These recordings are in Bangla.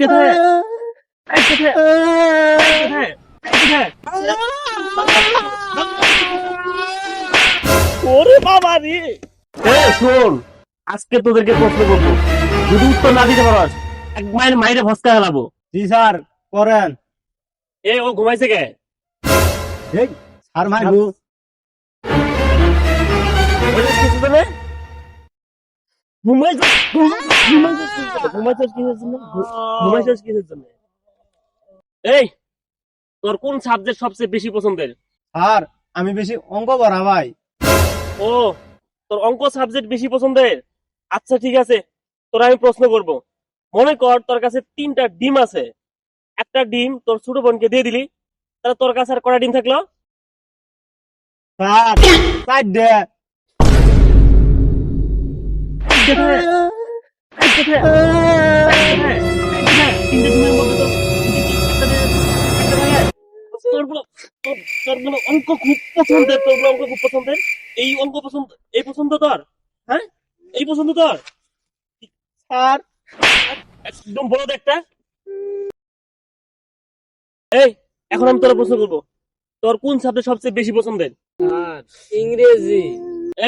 কোথায় কোথায় কোথায় কোথায় ওরে বাবা রে। এ শোন আজকে তোদেরকে প্রশ্ন করব। যদি উত্তর না দিতে পারস এক মায়ের মাইরে ভস্কা হেলাবো জি স্যার করেন। এ ও ঘুমাইছে কে? এই স্যার মাইরু ঘুমাইছিস কিসের জন্য কিসের জন্য এই তোর কোন সাবজেক্ট সবচেয়ে বেশি পছন্দের স্যার আমি বেশি অঙ্ক করা ভাই। ও তোর অঙ্ক সাবজেক্ট বেশি পছন্দের? আচ্ছা ঠিক আছে তোর আমি প্রশ্ন করব। মনে কর তোর কাছে তিনটা ডিম আছে। একটা ডিম তোর ছোট বোনকে দিয়ে দিলি তাহলে তোর কাছে আর কটা ডিম থাকল? স্যার গুলো তোর- তোরগুলো অঙ্ক খুব পছন্দের তোর অঙ্ক খুব পছন্দের। এই অঙ্ক পছন্দ এই পছন্দ তোর হ্যাঁ? এই পছন্দ তোর? স্যার। একদম বড় একটা। এই এখন আমি তোর প্রশ্ন করব তোর কোন সাবজেক্ট সবচেয়ে বেশি পছন্দের? ইংরেজি।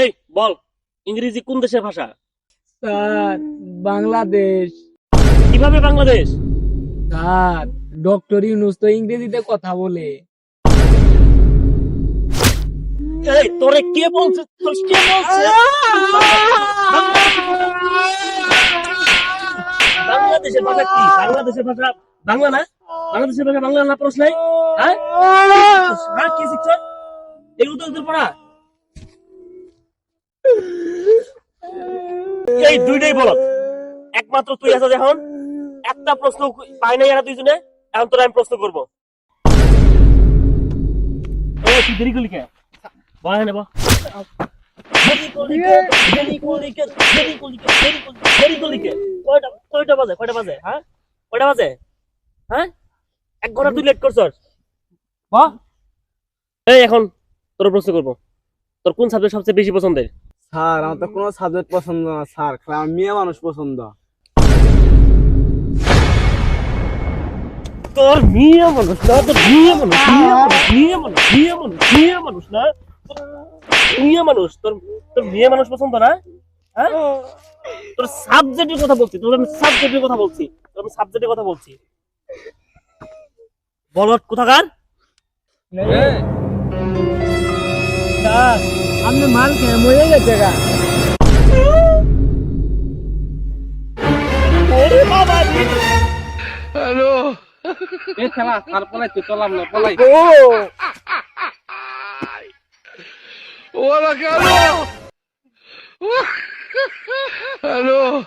এই বল ইংরেজি কোন দেশের ভাষা? স্যার বাংলাদেশ। কীভাবে বাংলাদেশ? স্যার ডক্টর ইউনুস তো ইংরেজিতে কথা বলে। এই তোরে কে বলছে? তোর কে বলছে? বাংলাদেশের ভাষা কি? বাংলাদেশের ভাষা বাংলা না? বাংলাদেশের ভাষা বাংলা না প্রশ্ন নাই? হ্যাঁ? হ্যাঁ কি শিখছ? এগুলো তো তোর পড়া। এই দুইটাই বল একমাত্র তুই আছিস এখন একটা প্রশ্ন পাই নাই এরা দুইজনে এখন তোর আমি প্রশ্ন করব। তুই দেরি করলি কে? কয়টা কয়টা বাজে কয়টা বাজে হ্যাঁ? কয়টা বাজে? হ্যাঁ? এক ঘণ্টা তুই লেট করছস। বাহ এই এখন তোর প্রশ্ন করব। তোর কোন সাবজেক্ট সবচেয়ে বেশি পছন্দের? স্যার আমার তো কোনো সাবজেক্ট পছন্দ না স্যার খালি মেয়ে মানুষ পছন্দ। তোর মেয়ে মানুষ না তোর মেয়ে মানুষ মেয়ে মানুষ মেয়ে মানুষ মেয়ে মানুষ না। মেয়ে মানুষ তোর তোর মেয়ে মানুষ পছন্দ না? হ্যাঁ? তোর সাবজেক্টের কথা বলছি তোর আমি সাবজেক্টের কথা বলছি তোর আমি সাবজেক্টের কথা বলছি। বলত কোথাকার? স্যার। আপনি মাল খেয়ে মরে গেছে গা। খেলা পলাই তুই চলাম না পলাই. Aló.